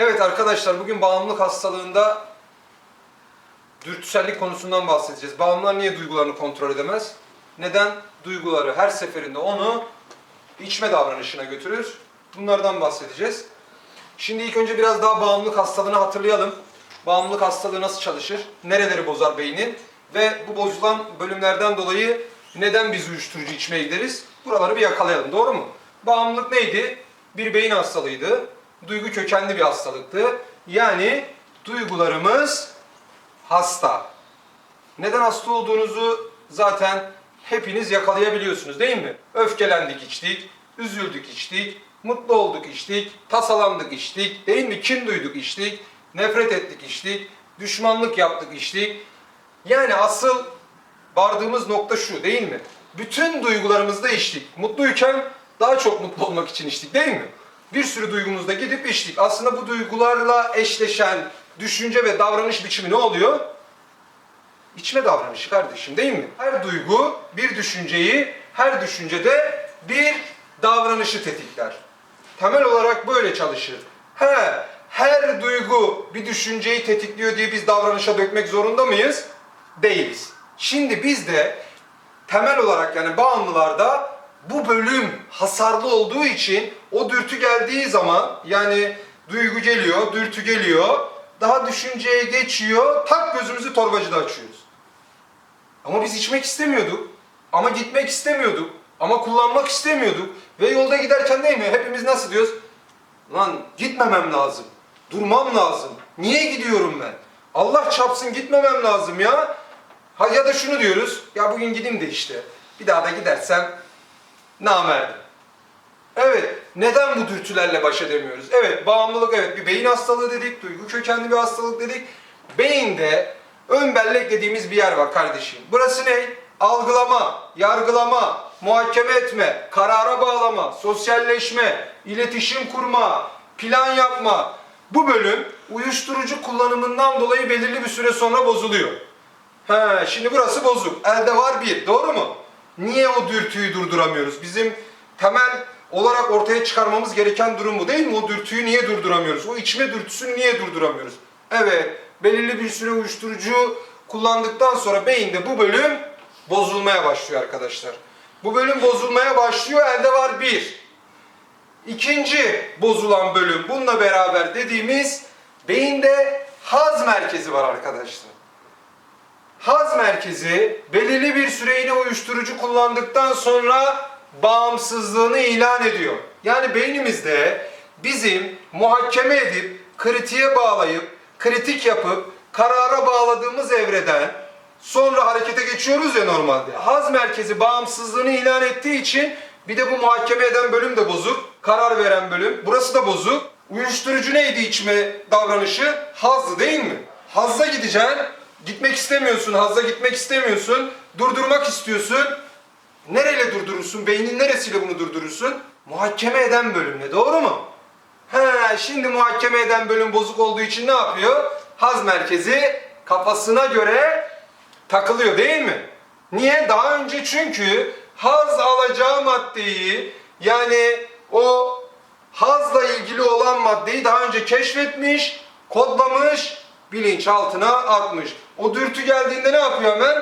Evet arkadaşlar bugün bağımlılık hastalığında dürtüsellik konusundan bahsedeceğiz. Bağımlılar niye duygularını kontrol edemez? Neden duyguları her seferinde onu içme davranışına götürür? Bunlardan bahsedeceğiz. Şimdi ilk önce biraz daha bağımlılık hastalığını hatırlayalım. Bağımlılık hastalığı nasıl çalışır? Nereleri bozar beynin? Ve bu bozulan bölümlerden dolayı neden biz uyuşturucu içmeye gideriz? Buraları bir yakalayalım. Doğru mu? Bağımlılık neydi? Bir beyin hastalığıydı. Duygu kökenli bir hastalıktı. Yani duygularımız hasta. Neden hasta olduğunuzu zaten hepiniz yakalayabiliyorsunuz değil mi? Öfkelendik içtik, üzüldük içtik, mutlu olduk içtik, tasalandık içtik, değil mi? Kin duyduk içtik, nefret ettik içtik, düşmanlık yaptık içtik. Yani asıl vardığımız nokta şu değil mi? Bütün duygularımızda içtik. Mutluyken daha çok mutlu olmak için içtik değil mi? Bir sürü duygumuzda gidip içtik. Aslında bu duygularla eşleşen düşünce ve davranış biçimi ne oluyor? İçme davranışı kardeşim değil mi? Her duygu bir düşünceyi, her düşüncede bir davranışı tetikler. Temel olarak böyle çalışır. He, her duygu bir düşünceyi tetikliyor diye biz davranışa dökmek zorunda mıyız? Değiliz. Şimdi biz de temel olarak yani bağımlılarda bu bölüm hasarlı olduğu için o dürtü geldiği zaman yani duygu geliyor, dürtü geliyor, daha düşünceye geçiyor, tak gözümüzü torbacıda açıyoruz. Ama biz içmek istemiyorduk. Ama gitmek istemiyorduk. Ama kullanmak istemiyorduk. Ve yolda giderken değil mi? Hepimiz nasıl diyoruz? Lan gitmemem lazım. Durmam lazım. Niye gidiyorum ben? Allah çapsın gitmemem lazım ya. Ha ya da şunu diyoruz. Ya bugün gideyim de işte. Bir daha da gidersem namerdim. Evet, neden bu dürtülerle baş edemiyoruz? Evet, bağımlılık evet bir beyin hastalığı dedik, duygu kökenli bir hastalık dedik. Beyinde ön bellek dediğimiz bir yer var kardeşim. Burası ne? Algılama, yargılama, muhakeme etme, karara bağlama, sosyalleşme, iletişim kurma, plan yapma. Bu bölüm uyuşturucu kullanımından dolayı belirli bir süre sonra bozuluyor. He, şimdi burası bozuk. Elde var bir, doğru mu? Niye o dürtüyü durduramıyoruz? Bizim temel olarak ortaya çıkarmamız gereken durum bu değil mi? O dürtüyü niye durduramıyoruz? O içme dürtüsünü niye durduramıyoruz? Evet, belirli bir süre uyuşturucu kullandıktan sonra beyinde bu bölüm bozulmaya başlıyor arkadaşlar. Bu bölüm bozulmaya başlıyor, elde var bir. İkinci bozulan bölüm bununla beraber dediğimiz beyinde haz merkezi var arkadaşlar. Haz merkezi belirli bir süre uyuşturucu kullandıktan sonra bağımsızlığını ilan ediyor. Yani beynimizde bizim muhakeme edip kritiğe bağlayıp kritik yapıp karara bağladığımız evreden sonra harekete geçiyoruz ya normalde. Haz merkezi bağımsızlığını ilan ettiği için bir de bu muhakeme eden bölüm de bozuk. Karar veren bölüm. Burası da bozuk. Uyuşturucu neydi içme davranışı? Hazdı değil mi? Hazza gideceksin. Gitmek istemiyorsun, hazza gitmek istemiyorsun. Durdurmak istiyorsun. Nereyle durdurursun? Beynin neresiyle bunu durdurursun? Muhakeme eden bölümle, doğru mu? He, şimdi muhakeme eden bölüm bozuk olduğu için ne yapıyor? Haz merkezi kafasına göre takılıyor değil mi? Niye? Daha önce çünkü haz alacağı maddeyi yani o hazla ilgili olan maddeyi daha önce keşfetmiş, kodlamış, bilinçaltına atmış. O dürtü geldiğinde ne yapıyor hemen?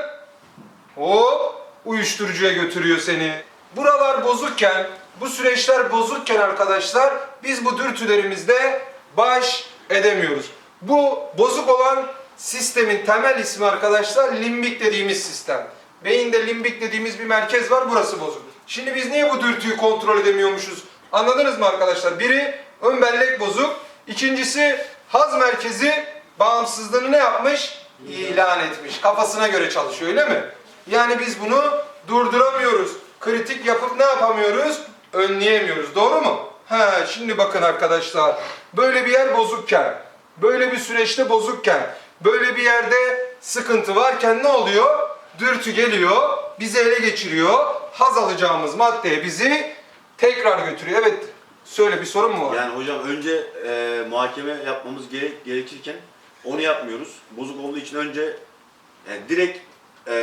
Hop uyuşturucuya götürüyor seni. Buralar bozukken, bu süreçler bozukken arkadaşlar biz bu dürtülerimizde baş edemiyoruz. Bu bozuk olan sistemin temel ismi arkadaşlar limbik dediğimiz sistem. Beyinde limbik dediğimiz bir merkez var burası bozuk. Şimdi biz niye bu dürtüyü kontrol edemiyormuşuz? Anladınız mı arkadaşlar? Biri ön bellek bozuk. İkincisi haz merkezi bağımsızlığını ne yapmış? İlan etmiş. Kafasına göre çalışıyor öyle mi? Yani biz bunu durduramıyoruz. Kritik yapıp ne yapamıyoruz? Önleyemiyoruz. Doğru mu? He, şimdi bakın arkadaşlar. Böyle bir yer bozukken, böyle bir süreçte bozukken, böyle bir yerde sıkıntı varken ne oluyor? Dürtü geliyor, bizi ele geçiriyor. Haz alacağımız maddeye bizi tekrar götürüyor. Evet, söyle bir sorun mu var? Yani hocam önce e, muhakeme yapmamız gerek, gerekirken onu yapmıyoruz. Bozuk olduğu için önce yani direkt e,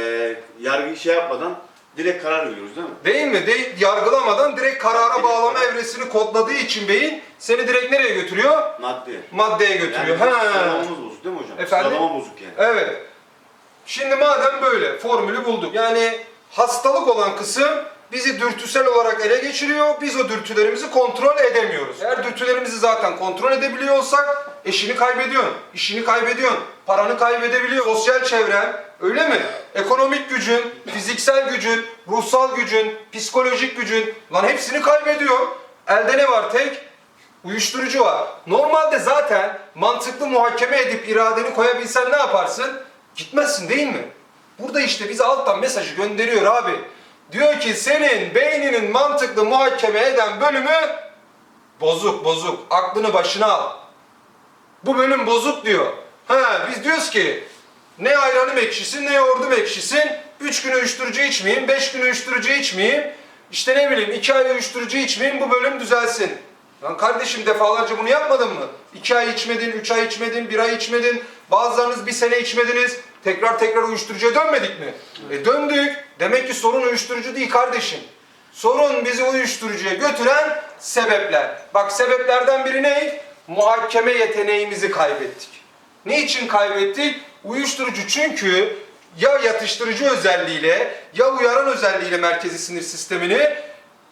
yargıyı şey yapmadan direkt karar veriyoruz değil mi? Değil mi? Değil, yargılamadan direkt karara bağlama evresini kodladığı için beyin seni direkt nereye götürüyor? Maddeye. Maddeye götürüyor. Yani ha. sıralamamız bozuk değil mi hocam? Efendim? Sıralama bozuk yani. Evet. Şimdi madem böyle formülü bulduk. Yani hastalık olan kısım bizi dürtüsel olarak ele geçiriyor. Biz o dürtülerimizi kontrol edemiyoruz. Eğer dürtülerimizi zaten kontrol edebiliyor olsak eşini kaybediyorsun, işini kaybediyorsun, paranı kaybedebiliyorsun. Sosyal çevren öyle mi? Ekonomik gücün, fiziksel gücün, ruhsal gücün, psikolojik gücün lan hepsini kaybediyor. Elde ne var tek? Uyuşturucu var. Normalde zaten mantıklı muhakeme edip iradeni koyabilsen ne yaparsın? Gitmezsin değil mi? Burada işte bize alttan mesajı gönderiyor abi. Diyor ki senin beyninin mantıklı muhakeme eden bölümü bozuk bozuk. Aklını başına al. Bu bölüm bozuk diyor. Ha biz diyoruz ki ne ayranım ekşisin ne yoğurdum ekşisin. Üç gün uyuşturucu içmeyeyim, beş gün uyuşturucu içmeyeyim. İşte ne bileyim iki ay uyuşturucu içmeyeyim bu bölüm düzelsin. Lan kardeşim defalarca bunu yapmadın mı? İki ay içmedin, üç ay içmedin, bir ay içmedin. Bazılarınız bir sene içmediniz. Tekrar tekrar uyuşturucuya dönmedik mi? E döndük. Demek ki sorun uyuşturucu değil kardeşim. Sorun bizi uyuşturucuya götüren sebepler. Bak sebeplerden biri ne? Muhakeme yeteneğimizi kaybettik. Ne için kaybettik? Uyuşturucu çünkü ya yatıştırıcı özelliğiyle ya uyaran özelliğiyle merkezi sinir sistemini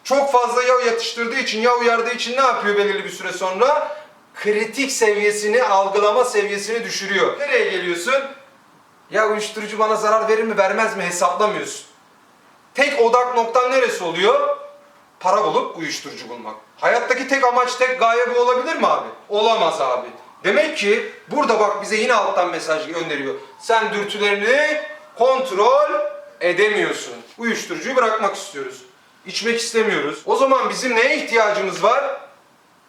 çok fazla ya yatıştırdığı için ya uyardığı için ne yapıyor belirli bir süre sonra? Kritik seviyesini, algılama seviyesini düşürüyor. Nereye geliyorsun? Ya uyuşturucu bana zarar verir mi vermez mi hesaplamıyorsun. Tek odak noktan neresi oluyor? Para bulup uyuşturucu bulmak. Hayattaki tek amaç, tek gaye bu olabilir mi abi? Olamaz abi. Demek ki burada bak bize yine alttan mesaj gönderiyor. Sen dürtülerini kontrol edemiyorsun. Uyuşturucuyu bırakmak istiyoruz. İçmek istemiyoruz. O zaman bizim neye ihtiyacımız var?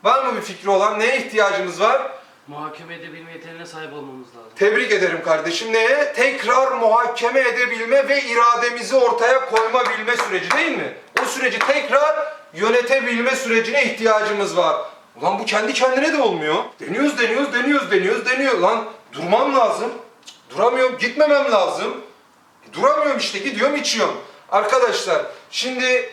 Var mı bir fikri olan? Neye ihtiyacımız var? Muhakeme edebilme yeteneğine sahip olmamız lazım. Tebrik ederim kardeşim. Neye? Tekrar muhakeme edebilme ve irademizi ortaya koyma bilme süreci değil mi? O süreci tekrar yönetebilme sürecine ihtiyacımız var. Ulan bu kendi kendine de olmuyor. Deniyoruz, deniyoruz, deniyoruz, deniyoruz, deniyor. Lan durmam lazım. Duramıyorum, gitmemem lazım. E, duramıyorum işte, gidiyorum, içiyorum. Arkadaşlar, şimdi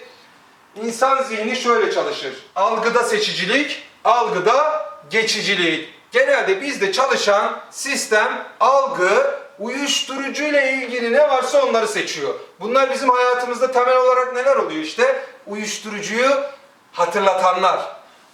İnsan zihni şöyle çalışır. Algıda seçicilik, algıda geçicilik. Genelde bizde çalışan sistem, algı, uyuşturucu ile ilgili ne varsa onları seçiyor. Bunlar bizim hayatımızda temel olarak neler oluyor işte? Uyuşturucuyu hatırlatanlar,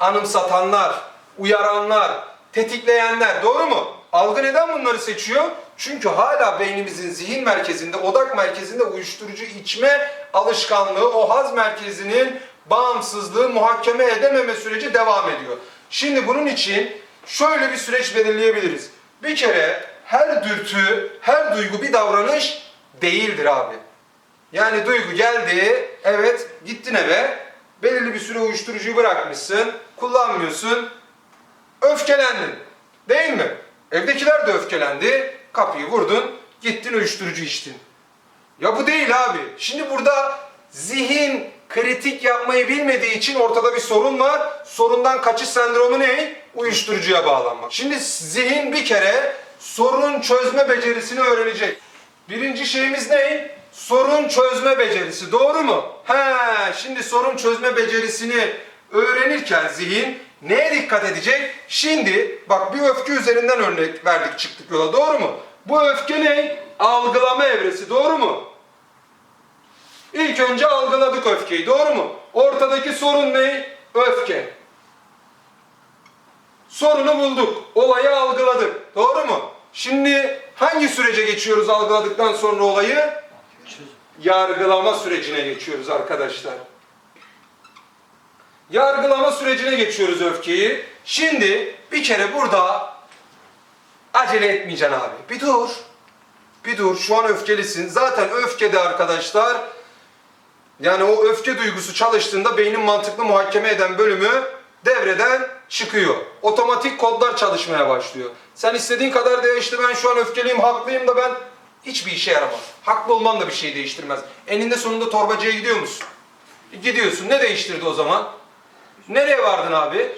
anımsatanlar, uyaranlar, tetikleyenler. Doğru mu? Algı neden bunları seçiyor? Çünkü hala beynimizin zihin merkezinde, odak merkezinde uyuşturucu içme alışkanlığı, o haz merkezinin bağımsızlığı, muhakeme edememe süreci devam ediyor. Şimdi bunun için şöyle bir süreç belirleyebiliriz. Bir kere her dürtü, her duygu bir davranış değildir abi. Yani duygu geldi, evet gittin eve, belirli bir süre uyuşturucuyu bırakmışsın, kullanmıyorsun, öfkelendin. Değil mi? Evdekiler de öfkelendi, kapıyı vurdun, gittin uyuşturucu içtin. Ya bu değil abi. Şimdi burada zihin kritik yapmayı bilmediği için ortada bir sorun var. Sorundan kaçış sendromu ne? Uyuşturucuya bağlanmak. Şimdi zihin bir kere sorun çözme becerisini öğrenecek. Birinci şeyimiz ne? Sorun çözme becerisi. Doğru mu? He, şimdi sorun çözme becerisini öğrenirken zihin neye dikkat edecek? Şimdi bak bir öfke üzerinden örnek verdik çıktık yola. Doğru mu? Bu öfke ne? Algılama evresi. Doğru mu? İlk önce algıladık öfkeyi. Doğru mu? Ortadaki sorun ne? Öfke. Sorunu bulduk. Olayı algıladık. Doğru mu? Şimdi hangi sürece geçiyoruz algıladıktan sonra olayı? Yargılama sürecine geçiyoruz arkadaşlar. Yargılama sürecine geçiyoruz öfkeyi. Şimdi bir kere burada acele etmeyeceksin abi. Bir dur. Bir dur. Şu an öfkelisin. Zaten öfkede arkadaşlar yani o öfke duygusu çalıştığında beynin mantıklı muhakeme eden bölümü devreden çıkıyor. Otomatik kodlar çalışmaya başlıyor. Sen istediğin kadar de işte ben şu an öfkeliyim, haklıyım da ben hiçbir işe yaramaz. Haklı olman da bir şey değiştirmez. Eninde sonunda torbacıya gidiyor musun? E, Gidiyorsun. Ne değiştirdi o zaman? Nereye vardın abi?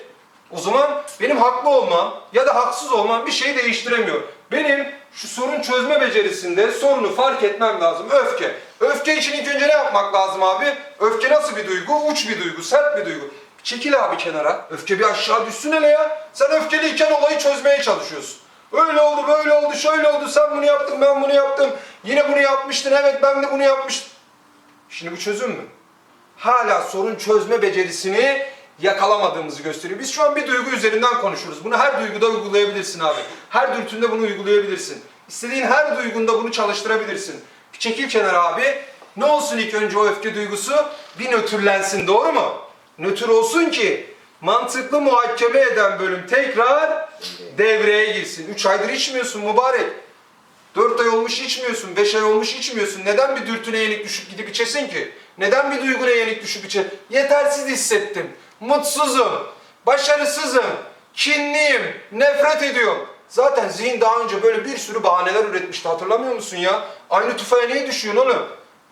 O zaman benim haklı olmam ya da haksız olmam bir şeyi değiştiremiyor. Benim şu sorun çözme becerisinde sorunu fark etmem lazım. Öfke. Öfke için ilk önce ne yapmak lazım abi? Öfke nasıl bir duygu? Uç bir duygu, sert bir duygu. Çekil abi kenara. Öfke bir aşağı düşsün hele ya. Sen öfkeliyken olayı çözmeye çalışıyorsun. Öyle oldu, böyle oldu, şöyle oldu. Sen bunu yaptın, ben bunu yaptım. Yine bunu yapmıştın, evet ben de bunu yapmıştım. Şimdi bu çözüm mü? Hala sorun çözme becerisini yakalamadığımızı gösteriyor. Biz şu an bir duygu üzerinden konuşuyoruz. Bunu her duyguda uygulayabilirsin abi. Her dürtünde bunu uygulayabilirsin. İstediğin her duygunda bunu çalıştırabilirsin. Bir çekil kenara abi. Ne olsun ilk önce o öfke duygusu? Bir nötrlensin doğru mu? Nötr olsun ki mantıklı muhakeme eden bölüm tekrar devreye girsin. 3 aydır içmiyorsun mübarek. 4 ay olmuş içmiyorsun, 5 ay olmuş içmiyorsun. Neden bir dürtüne yenik düşüp gidip içesin ki? Neden bir duyguna yenik düşüp içe? Yetersiz hissettim, mutsuzum, başarısızım, kinliyim, nefret ediyorum. Zaten zihin daha önce böyle bir sürü bahaneler üretmişti hatırlamıyor musun ya? Aynı tufaya niye düşüyorsun oğlum?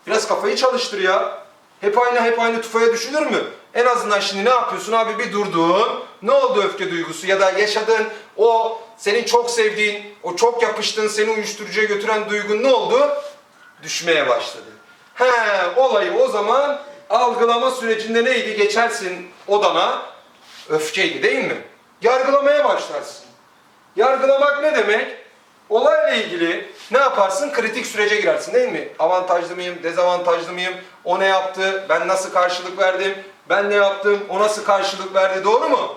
Biraz kafayı çalıştır ya. Hep aynı hep aynı tufaya düşülür mü? En azından şimdi ne yapıyorsun abi bir durdun. Ne oldu öfke duygusu ya da yaşadığın o senin çok sevdiğin, o çok yapıştığın seni uyuşturucuya götüren duygun ne oldu? Düşmeye başladı. He olayı o zaman algılama sürecinde neydi? Geçersin odana. Öfkeydi değil mi? Yargılamaya başlarsın. Yargılamak ne demek? Olayla ilgili ne yaparsın? Kritik sürece girersin değil mi? Avantajlı mıyım, dezavantajlı mıyım? O ne yaptı? Ben nasıl karşılık verdim? Ben ne yaptım? O nasıl karşılık verdi? Doğru mu?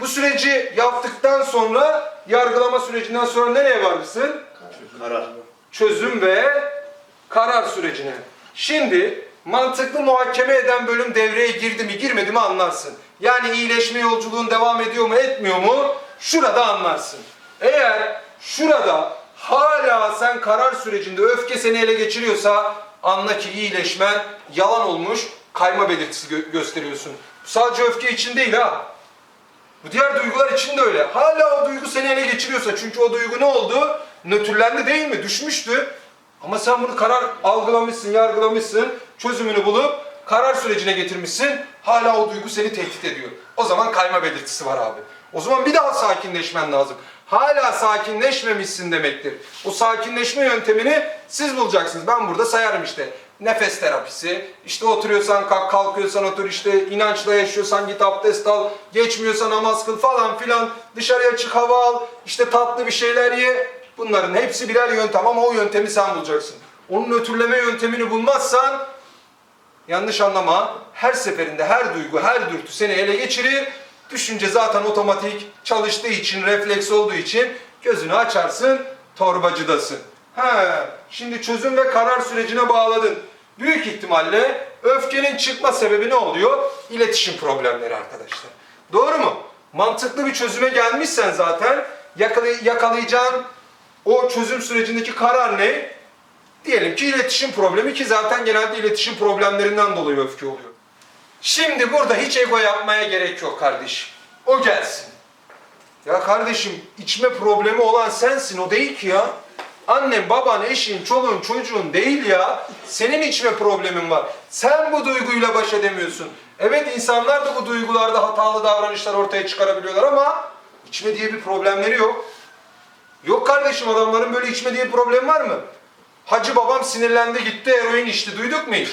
Bu süreci yaptıktan sonra, yargılama sürecinden sonra nereye varırsın? Karar. çözüm ve karar sürecine. Şimdi mantıklı muhakeme eden bölüm devreye girdi mi girmedi mi anlarsın. Yani iyileşme yolculuğun devam ediyor mu etmiyor mu şurada anlarsın. Eğer şurada hala sen karar sürecinde öfke seni ele geçiriyorsa anla ki iyileşmen yalan olmuş kayma belirtisi gö- gösteriyorsun. Sadece öfke için değil ha. Bu diğer duygular için de öyle. Hala o duygu seni ele geçiriyorsa çünkü o duygu ne oldu? Nötrlendi değil mi? Düşmüştü. Ama sen bunu karar algılamışsın, yargılamışsın, çözümünü bulup karar sürecine getirmişsin. Hala o duygu seni tehdit ediyor. O zaman kayma belirtisi var abi. O zaman bir daha sakinleşmen lazım. Hala sakinleşmemişsin demektir. O sakinleşme yöntemini siz bulacaksınız. Ben burada sayarım işte. Nefes terapisi, işte oturuyorsan kalk, kalkıyorsan otur, işte inançla yaşıyorsan git abdest al, geçmiyorsan namaz kıl falan filan, dışarıya çık hava al, işte tatlı bir şeyler ye. Bunların hepsi birer yöntem ama o yöntemi sen bulacaksın. Onun ötürleme yöntemini bulmazsan yanlış anlama her seferinde her duygu, her dürtü seni ele geçirir. Düşünce zaten otomatik çalıştığı için, refleks olduğu için gözünü açarsın, torbacıdasın. He, şimdi çözüm ve karar sürecine bağladın. Büyük ihtimalle öfkenin çıkma sebebi ne oluyor? İletişim problemleri arkadaşlar. Doğru mu? Mantıklı bir çözüme gelmişsen zaten yakala- yakalayacağın o çözüm sürecindeki karar ne? Diyelim ki iletişim problemi ki zaten genelde iletişim problemlerinden dolayı öfke oluyor. Şimdi burada hiç ego yapmaya gerek yok kardeşim. O gelsin. Ya kardeşim içme problemi olan sensin o değil ki ya. Annen, baban, eşin, çoluğun, çocuğun değil ya. Senin içme problemin var. Sen bu duyguyla baş edemiyorsun. Evet insanlar da bu duygularda hatalı davranışlar ortaya çıkarabiliyorlar ama içme diye bir problemleri yok. Yok kardeşim adamların böyle içme diye bir problemi var mı? Hacı babam sinirlendi gitti eroin içti duyduk mu hiç?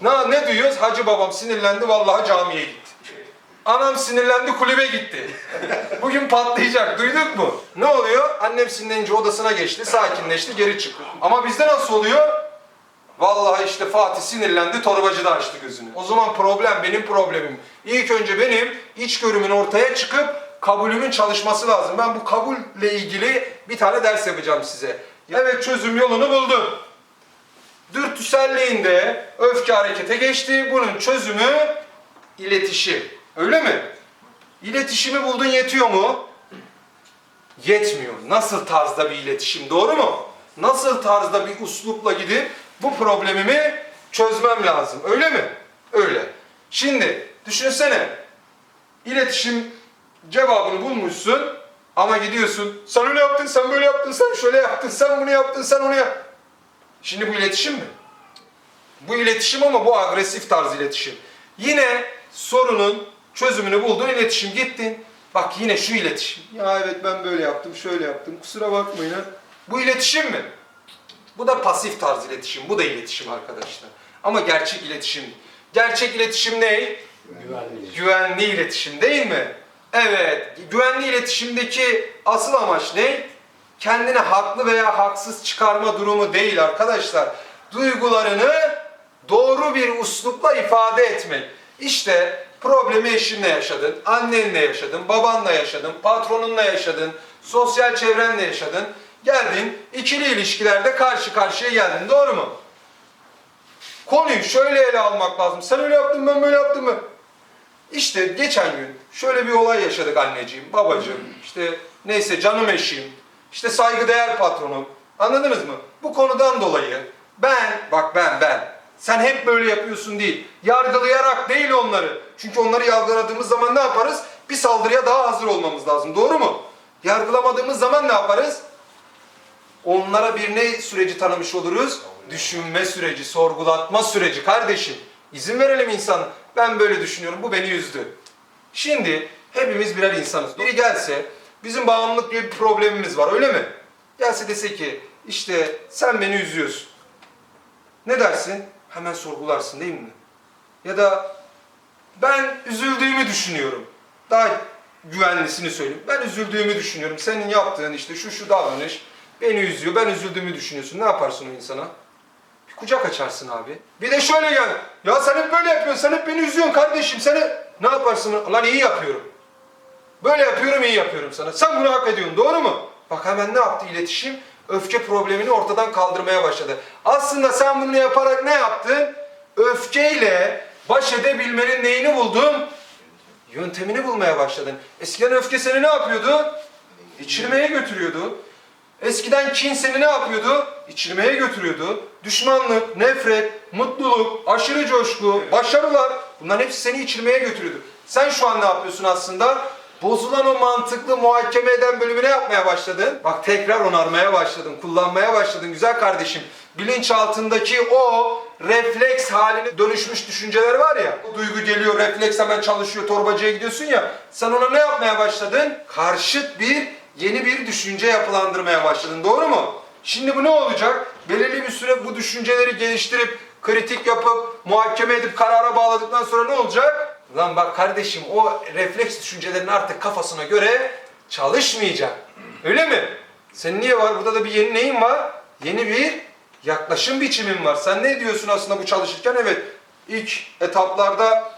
Ne, ne duyuyoruz? Hacı babam sinirlendi vallahi camiye gitti. Anam sinirlendi kulübe gitti. Bugün patlayacak duyduk mu? Ne oluyor? Annem sinirlenince odasına geçti sakinleşti geri çıktı. Ama bizde nasıl oluyor? Vallahi işte Fatih sinirlendi torbacı da açtı gözünü. O zaman problem benim problemim. İlk önce benim içgörümün ortaya çıkıp kabulümün çalışması lazım. Ben bu kabulle ilgili bir tane ders yapacağım size. Evet çözüm yolunu buldum. Dürtüselliğinde öfke harekete geçti. Bunun çözümü iletişim. Öyle mi? İletişimi buldun yetiyor mu? Yetmiyor. Nasıl tarzda bir iletişim doğru mu? Nasıl tarzda bir uslupla gidip bu problemimi çözmem lazım. Öyle mi? Öyle. Şimdi düşünsene. İletişim cevabını bulmuşsun ama gidiyorsun. Sen öyle yaptın, sen böyle yaptın, sen şöyle yaptın, sen bunu yaptın, sen onu yap. Şimdi bu iletişim mi? Bu iletişim ama bu agresif tarz iletişim. Yine sorunun Çözümünü buldun, iletişim gittin. Bak yine şu iletişim. Ya evet ben böyle yaptım, şöyle yaptım. Kusura bakmayın ha. Bu iletişim mi? Bu da pasif tarz iletişim. Bu da iletişim arkadaşlar. Ama gerçek iletişim. Gerçek iletişim ne? Güvenli. Güvenli iletişim değil mi? Evet. Güvenli iletişimdeki asıl amaç ne? Kendini haklı veya haksız çıkarma durumu değil arkadaşlar. Duygularını doğru bir uslupla ifade etmek. İşte problemi eşinle yaşadın, annenle yaşadın, babanla yaşadın, patronunla yaşadın, sosyal çevrenle yaşadın. Geldin, ikili ilişkilerde karşı karşıya geldin. Doğru mu? Konuyu şöyle ele almak lazım. Sen öyle yaptın, ben böyle yaptım mı? İşte geçen gün şöyle bir olay yaşadık anneciğim, babacığım, işte neyse canım eşim, işte saygıdeğer patronum. Anladınız mı? Bu konudan dolayı ben, bak ben, ben, sen hep böyle yapıyorsun değil, yargılayarak değil onları. Çünkü onları yargıladığımız zaman ne yaparız? Bir saldırıya daha hazır olmamız lazım, doğru mu? Yargılamadığımız zaman ne yaparız? Onlara bir ne süreci tanımış oluruz? Düşünme süreci, sorgulatma süreci kardeşim. İzin verelim insana. Ben böyle düşünüyorum, bu beni üzdü. Şimdi hepimiz birer insanız. Biri gelse, bizim bağımlılık diye bir problemimiz var öyle mi? Gelse dese ki, işte sen beni üzüyorsun. Ne dersin? Hemen sorgularsın değil mi? Ya da ben üzüldüğümü düşünüyorum. Daha güvenlisini söyleyeyim. Ben üzüldüğümü düşünüyorum. Senin yaptığın işte şu şu davranış beni üzüyor. Ben üzüldüğümü düşünüyorsun. Ne yaparsın o insana? Bir kucak açarsın abi. Bir de şöyle gel. Ya sen hep böyle yapıyorsun. Sen hep beni üzüyorsun kardeşim. Seni ne yaparsın? Lan iyi yapıyorum. Böyle yapıyorum iyi yapıyorum sana. Sen bunu hak ediyorsun. Doğru mu? Bak hemen ne yaptı iletişim? Öfke problemini ortadan kaldırmaya başladı. Aslında sen bunu yaparak ne yaptın? Öfkeyle baş edebilmenin neyini buldun? Yöntemini bulmaya başladın. Eskiden öfke seni ne yapıyordu? İçirmeye götürüyordu. Eskiden kin seni ne yapıyordu? İçirmeye götürüyordu. Düşmanlık, nefret, mutluluk, aşırı coşku, başarılar bunların hepsi seni içirmeye götürüyordu. Sen şu an ne yapıyorsun aslında? Bozulan o mantıklı muhakeme eden bölümü ne yapmaya başladın? Bak tekrar onarmaya başladın, kullanmaya başladın güzel kardeşim. Bilinçaltındaki o refleks haline dönüşmüş düşünceler var ya. O duygu geliyor, refleks hemen çalışıyor, torbacıya gidiyorsun ya. Sen ona ne yapmaya başladın? Karşıt bir, yeni bir düşünce yapılandırmaya başladın. Doğru mu? Şimdi bu ne olacak? Belirli bir süre bu düşünceleri geliştirip, kritik yapıp, muhakeme edip karara bağladıktan sonra ne olacak? Lan bak kardeşim o refleks düşüncelerin artık kafasına göre çalışmayacak. Öyle mi? Senin niye var? Burada da bir yeni neyin var? Yeni bir yaklaşım biçimin var. Sen ne diyorsun aslında bu çalışırken? Evet ilk etaplarda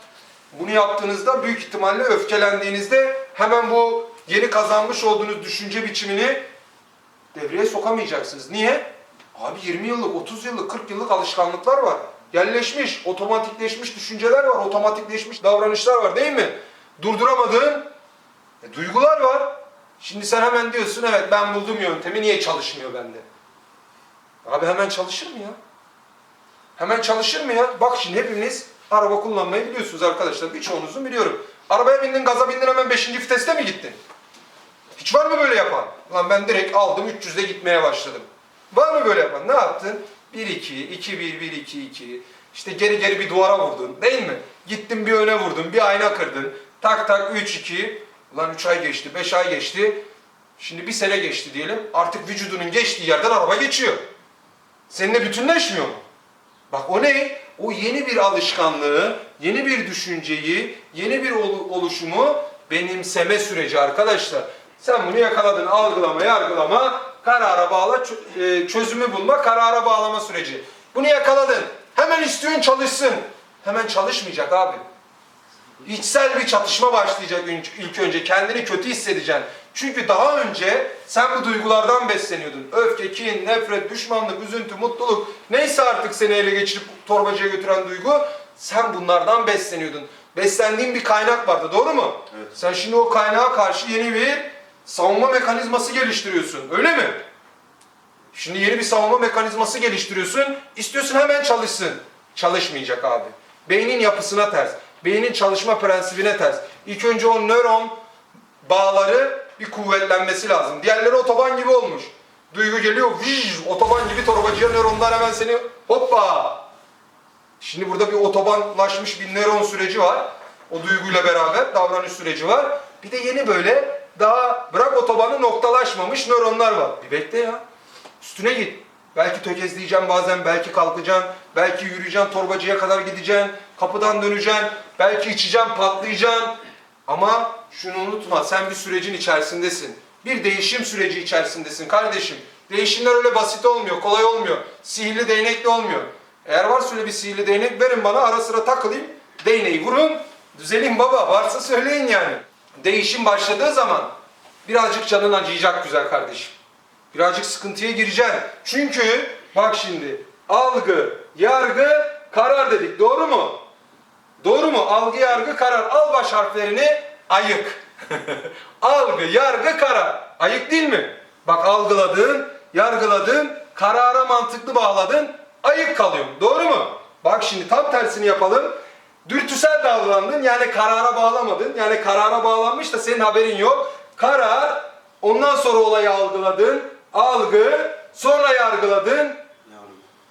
bunu yaptığınızda büyük ihtimalle öfkelendiğinizde hemen bu yeni kazanmış olduğunuz düşünce biçimini devreye sokamayacaksınız. Niye? Abi 20 yıllık, 30 yıllık, 40 yıllık alışkanlıklar var. Yerleşmiş, otomatikleşmiş düşünceler var, otomatikleşmiş davranışlar var değil mi? Durduramadığın e, duygular var. Şimdi sen hemen diyorsun evet ben buldum yöntemi niye çalışmıyor bende? Abi hemen çalışır mı ya? Hemen çalışır mı ya? Bak şimdi hepiniz araba kullanmayı biliyorsunuz arkadaşlar. Birçoğunuzun biliyorum. Arabaya bindin, gaza bindin hemen 5. viteste mi gittin? Hiç var mı böyle yapan? Lan ben direkt aldım 300'de gitmeye başladım. Var mı böyle yapan? Ne yaptın? 1 2 2 1 1 2 2. İşte geri geri bir duvara vurdun, değil mi? Gittin bir öne vurdun, bir ayna kırdın. Tak tak 3 2. Ulan 3 ay geçti, 5 ay geçti. Şimdi bir sene geçti diyelim. Artık vücudunun geçtiği yerden araba geçiyor. Seninle bütünleşmiyor mu? Bak o ne? O yeni bir alışkanlığı, yeni bir düşünceyi, yeni bir olu- oluşumu benimseme süreci arkadaşlar. Sen bunu yakaladın, algılama, yargılama, karara bağla, e, çözümü bulma, karara bağlama süreci. Bunu yakaladın. Hemen istiyorsun çalışsın. Hemen çalışmayacak abi. İçsel bir çatışma başlayacak ilk- ilk önce. Kendini kötü hissedeceksin. Çünkü daha önce sen bu duygulardan besleniyordun. Öfke, kin, nefret, düşmanlık, üzüntü, mutluluk neyse artık seni ele geçirip torbacıya götüren duygu sen bunlardan besleniyordun. Beslendiğin bir kaynak vardı doğru mu? Evet. Sen şimdi o kaynağa karşı yeni bir savunma mekanizması geliştiriyorsun öyle mi? Şimdi yeni bir savunma mekanizması geliştiriyorsun. İstiyorsun hemen çalışsın. Çalışmayacak abi. Beynin yapısına ters. Beynin çalışma prensibine ters. İlk önce o nöron bağları bir kuvvetlenmesi lazım. Diğerleri otoban gibi olmuş. Duygu geliyor, vij, otoban gibi torbacıya nöronlar hemen seni hoppa. Şimdi burada bir otobanlaşmış bir nöron süreci var. O duyguyla beraber davranış süreci var. Bir de yeni böyle daha bırak otobanı noktalaşmamış nöronlar var. Bir bekle ya. Üstüne git. Belki tökezleyeceksin bazen, belki kalkacaksın, belki yürüyeceksin, torbacıya kadar gideceksin, kapıdan döneceksin, belki içeceksin, patlayacaksın. Ama şunu unutma, sen bir sürecin içerisindesin. Bir değişim süreci içerisindesin kardeşim. Değişimler öyle basit olmuyor, kolay olmuyor. Sihirli değnekli olmuyor. Eğer varsa öyle bir sihirli değnek verin bana, ara sıra takılayım, değneği vurun, düzeleyim baba. Varsa söyleyin yani. Değişim başladığı zaman birazcık canın acıyacak güzel kardeşim. Birazcık sıkıntıya gireceksin. Çünkü bak şimdi algı, yargı, karar dedik. Doğru mu? Doğru mu? Algı, yargı, karar. Al baş harflerini ayık. algı, yargı, karar. Ayık değil mi? Bak algıladın, yargıladın, karara mantıklı bağladın, ayık kalıyorsun. Doğru mu? Bak şimdi tam tersini yapalım. Dürtüsel davrandın yani karara bağlamadın. Yani karara bağlanmış da senin haberin yok. Karar, ondan sonra olayı algıladın. Algı, sonra yargıladın.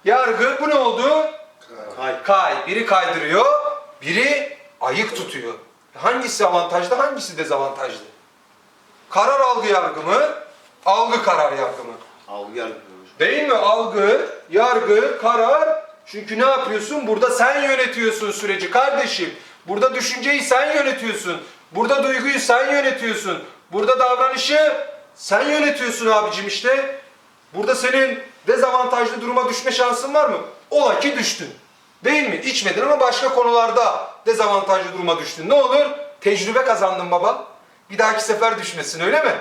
Yargı, bu ne oldu? Kay. Kay. Biri kaydırıyor, biri ayık tutuyor. Hangisi avantajlı, hangisi dezavantajlı? Karar algı yargı mı? Algı karar yargı mı? Algı yargı. Değil mi? Algı, yargı, karar. Çünkü ne yapıyorsun? Burada sen yönetiyorsun süreci kardeşim. Burada düşünceyi sen yönetiyorsun. Burada duyguyu sen yönetiyorsun. Burada davranışı sen yönetiyorsun abicim işte. Burada senin dezavantajlı duruma düşme şansın var mı? Ola ki düştün. Değil mi? İçmedin ama başka konularda dezavantajlı duruma düştün. Ne olur? Tecrübe kazandın baba. Bir dahaki sefer düşmesin öyle mi?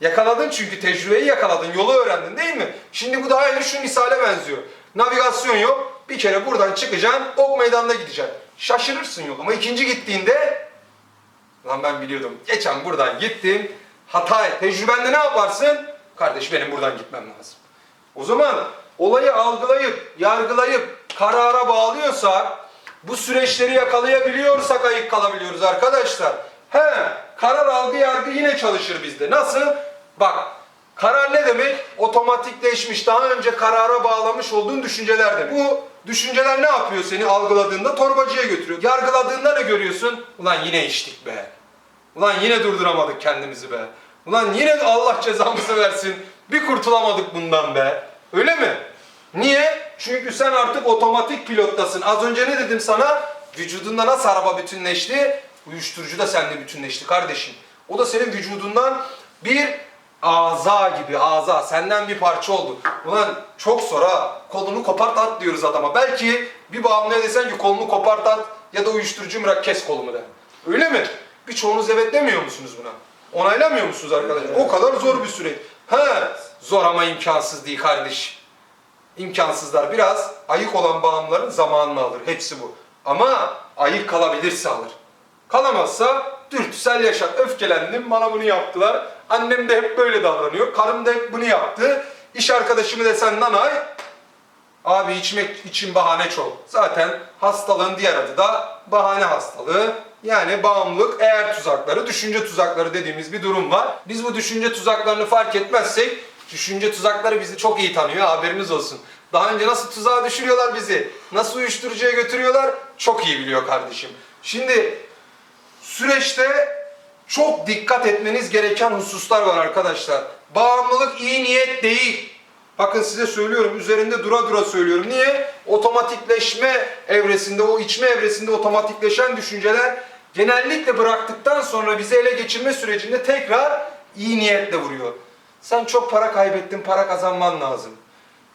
Yakaladın çünkü tecrübeyi yakaladın, yolu öğrendin değil mi? Şimdi bu da aynı şu misale benziyor. Navigasyon yok, bir kere buradan çıkacaksın, ok meydanına gideceksin. Şaşırırsın yol ama ikinci gittiğinde... Lan ben biliyordum, geçen buradan gittim, hata tecrübenle ne yaparsın? Kardeş benim buradan gitmem lazım. O zaman olayı algılayıp, yargılayıp, karara bağlıyorsak, bu süreçleri yakalayabiliyorsak ayık kalabiliyoruz arkadaşlar. He, karar algı yargı yine çalışır bizde. Nasıl? Bak, karar ne demek? Otomatikleşmiş, daha önce karara bağlamış olduğun düşünceler demek. Bu düşünceler ne yapıyor seni algıladığında? Torbacıya götürüyor. Yargıladığında ne görüyorsun? Ulan yine içtik be. Ulan yine durduramadık kendimizi be. Ulan yine Allah cezamızı versin. Bir kurtulamadık bundan be. Öyle mi? Niye? Çünkü sen artık otomatik pilottasın. Az önce ne dedim sana? Vücudunda nasıl araba bütünleşti? Uyuşturucu da seninle bütünleşti kardeşim. O da senin vücudundan bir aza gibi aza senden bir parça oldu. Ulan çok sonra kolunu kopart at diyoruz adama. Belki bir bağımlıya desen ki kolunu kopart at ya da uyuşturucu bırak kes kolumu de. Öyle mi? Birçoğunuz evet demiyor musunuz buna? Onaylamıyor musunuz arkadaşlar? O kadar zor bir süreç. He, zor ama imkansız değil kardeşim. İmkansızlar biraz ayık olan bağımlıların zamanını alır. Hepsi bu. Ama ayık kalabilirse alır. Kalamazsa dürtüsel yaşar. Öfkelendim bana bunu yaptılar. Annem de hep böyle davranıyor. Karım da hep bunu yaptı. İş arkadaşımı desen nanay. Abi içmek için bahane çok. Zaten hastalığın diğer adı da bahane hastalığı. Yani bağımlılık, eğer tuzakları, düşünce tuzakları dediğimiz bir durum var. Biz bu düşünce tuzaklarını fark etmezsek, düşünce tuzakları bizi çok iyi tanıyor, haberiniz olsun. Daha önce nasıl tuzağa düşürüyorlar bizi, nasıl uyuşturucuya götürüyorlar çok iyi biliyor kardeşim. Şimdi süreçte çok dikkat etmeniz gereken hususlar var arkadaşlar. Bağımlılık iyi niyet değil. Bakın size söylüyorum, üzerinde dura dura söylüyorum. Niye? Otomatikleşme evresinde, o içme evresinde otomatikleşen düşünceler genellikle bıraktıktan sonra bizi ele geçirme sürecinde tekrar iyi niyetle vuruyor. Sen çok para kaybettin, para kazanman lazım.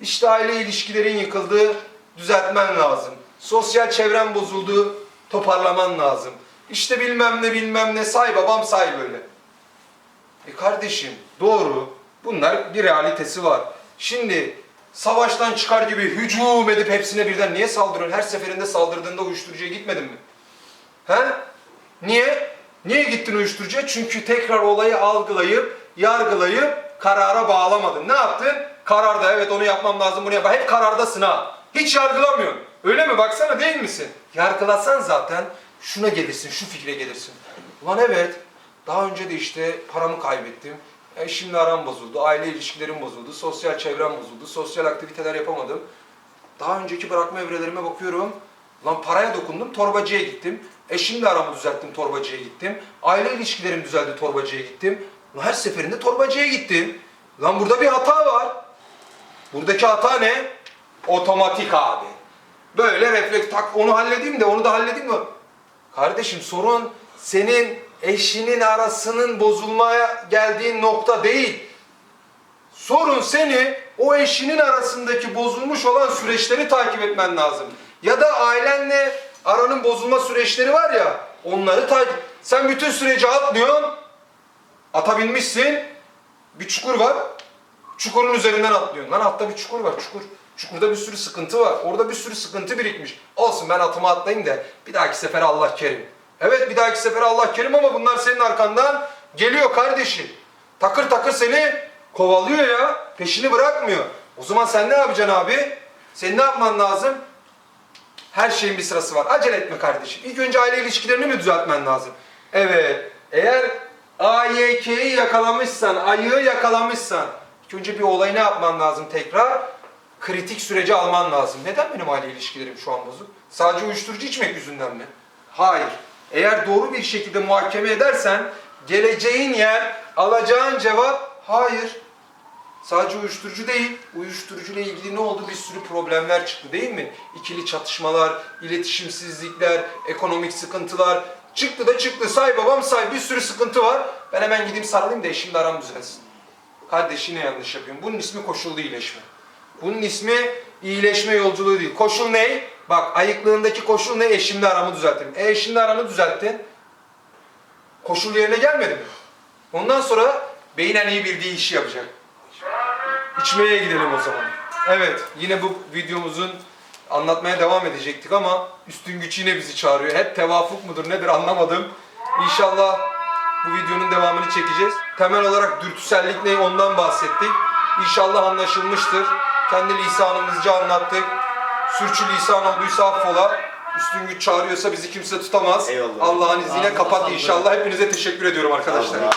İşte aile ilişkilerin yıkıldı, düzeltmen lazım. Sosyal çevren bozuldu, toparlaman lazım. İşte bilmem ne bilmem ne say babam say böyle. E kardeşim doğru. Bunlar bir realitesi var. Şimdi savaştan çıkar gibi hücum edip hepsine birden niye saldırıyorsun? Her seferinde saldırdığında uyuşturucuya gitmedin mi? He? Niye? Niye gittin uyuşturucuya? Çünkü tekrar olayı algılayıp, yargılayıp karara bağlamadın. Ne yaptın? Kararda evet onu yapmam lazım bunu yapma. Hep karardasın ha. Hiç yargılamıyorsun. Öyle mi? Baksana değil misin? Yargılasan zaten şuna gelirsin, şu fikre gelirsin. Ulan evet, daha önce de işte paramı kaybettim. E şimdi aram bozuldu, aile ilişkilerim bozuldu, sosyal çevrem bozuldu, sosyal aktiviteler yapamadım. Daha önceki bırakma evrelerime bakıyorum. Lan paraya dokundum, torbacıya gittim. Eşimle aramı düzelttim, torbacıya gittim. Aile ilişkilerim düzeldi, torbacıya gittim. Lan her seferinde torbacıya gittim. Lan burada bir hata var. Buradaki hata ne? Otomatik abi. Böyle refleks tak onu halledeyim de onu da halledeyim mi? Kardeşim sorun senin eşinin arasının bozulmaya geldiğin nokta değil. Sorun seni o eşinin arasındaki bozulmuş olan süreçleri takip etmen lazım. Ya da ailenle aranın bozulma süreçleri var ya onları takip. Sen bütün süreci atlıyorsun. Atabilmişsin. Bir çukur var. Çukurun üzerinden atlıyorsun. Lan altta bir çukur var çukur. Çukurda bir sürü sıkıntı var. Orada bir sürü sıkıntı birikmiş. Olsun ben atıma atlayayım da bir dahaki sefere Allah kerim. Evet bir dahaki sefere Allah kerim ama bunlar senin arkandan geliyor kardeşim. Takır takır seni kovalıyor ya. Peşini bırakmıyor. O zaman sen ne yapacaksın abi? Senin ne yapman lazım? Her şeyin bir sırası var. Acele etme kardeşim. İlk önce aile ilişkilerini mi düzeltmen lazım? Evet. Eğer AYK'yi yakalamışsan, ayığı yakalamışsan, ilk önce bir olayı ne yapman lazım tekrar? Kritik süreci alman lazım. Neden benim aile ilişkilerim şu an bozuk? Sadece uyuşturucu içmek yüzünden mi? Hayır. Eğer doğru bir şekilde muhakeme edersen, geleceğin yer, alacağın cevap hayır. Sadece uyuşturucu değil, uyuşturucuyla ilgili ne oldu? Bir sürü problemler çıktı değil mi? İkili çatışmalar, iletişimsizlikler, ekonomik sıkıntılar. Çıktı da çıktı. Say babam say. Bir sürü sıkıntı var. Ben hemen gideyim sarılayım da eşimle aram düzelsin. Kardeş yine yanlış yapıyorum. Bunun ismi koşullu iyileşme. Bunun ismi iyileşme yolculuğu değil. Koşul ne? Bak ayıklığındaki koşul ne? Eşimle aramı düzelttim. E eşimle aramı düzelttin. Koşul yerine gelmedi mi? Ondan sonra beynen iyi bildiği işi yapacak. İçmeye gidelim o zaman. Evet, yine bu videomuzun anlatmaya devam edecektik ama üstün güç yine bizi çağırıyor. Hep tevafuk mudur nedir anlamadım. İnşallah bu videonun devamını çekeceğiz. Temel olarak dürtüsellik ne ondan bahsettik. İnşallah anlaşılmıştır. Kendi lisanımızca anlattık. Sürçülisan olduysa affola. Üstün güç çağırıyorsa bizi kimse tutamaz. Eyvallah. Allah'ın izniyle kapat inşallah. Hepinize teşekkür ediyorum arkadaşlar. Allah.